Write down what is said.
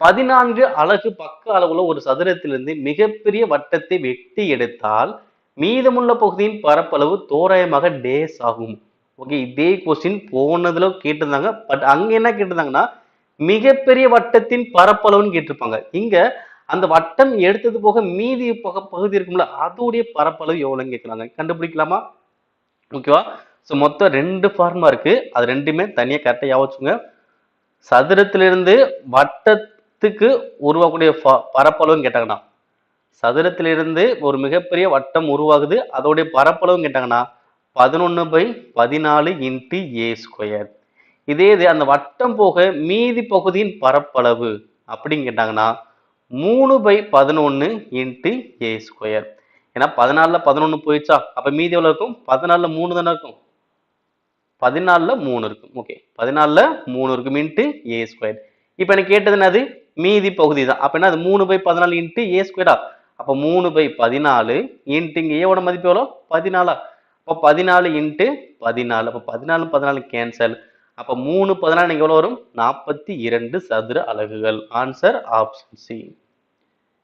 பதினான்கு அலகு பக்க அளவுள்ள ஒரு சதுரத்திலிருந்து மிகப்பெரிய வட்டத்தை வெட்டி எடுத்தால் மீதமுள்ள பகுதியின் பரப்பளவு தோராயமாக டேஸ் ஆகும். ஓகே இதே கொஸ்டின் போனதுல கேட்டிருந்தாங்க. பட் அங்க என்ன கேட்டிருந்தாங்கன்னா மிகப்பெரிய வட்டத்தின் பரப்பளவுன்னு கேட்டிருப்பாங்க. இங்க அந்த வட்டம் எடுத்தது போக மீதி பக பகுதி இருக்கும்ல அதோடைய பரப்பளவு எவ்வளோன்னு கேட்குறாங்க. கண்டுபிடிக்கலாமா? ஓகேவா ஸோ மொத்தம் ரெண்டு ஃபார்மா இருக்கு. அது ரெண்டுமே தனியாக கரெக்டாக யாவச்சுங்க சதுரத்திலிருந்து வட்டத்துக்கு உருவாகக்கூடிய பரப்பளவுன்னு கேட்டாங்கன்னா சதுரத்திலிருந்து ஒரு மிகப்பெரிய வட்டம் உருவாகுது. அதோடைய பரப்பளவுன்னு கேட்டாங்கன்னா பதினொன்று பை பதினாலு இன்ட்டு ஏ ஸ்கொயர். இதே இது அந்த வட்டம் போக மீதி பகுதியின் பரப்பளவு அப்படின்னு கேட்டாங்கன்னா மூணு பை பதினொன்று இன்ட்டு ஏ ஸ்கொயர். ஏன்னா பதினாலில் பதினொன்று போயிடுச்சா? அப்போ மீதி எவ்வளோ இருக்கும்? பதினாலில் மூணு தானே இருக்கும். பதினாலில் மூணு இருக்கும். ஓகே. பதினாலில் மூணு இருக்கும் இன்ட்டு ஏ ஸ்கொயர். இப்போ எனக்கு கேட்டது என்னது? மீதி பகுதி தான். அப்போ என்ன அது மூணு பை பதினாலு இன்ட்டு ஏ ஸ்கொயரா அப்போ மூணு பை பதினாலு இன்ட்டு இங்கே ஏவோட மதிப்பு எவ்வளோ? பதினாலா. அப்போ பதினாலு இன்ட்டு பதினாலு. அப்போ பதினாலு பதினாலு கேன்சல் அப்போ மூணு பதினாலு எவ்வளோ வரும்? நாற்பத்தி இரண்டு சதுர அலகுகள். Answer option C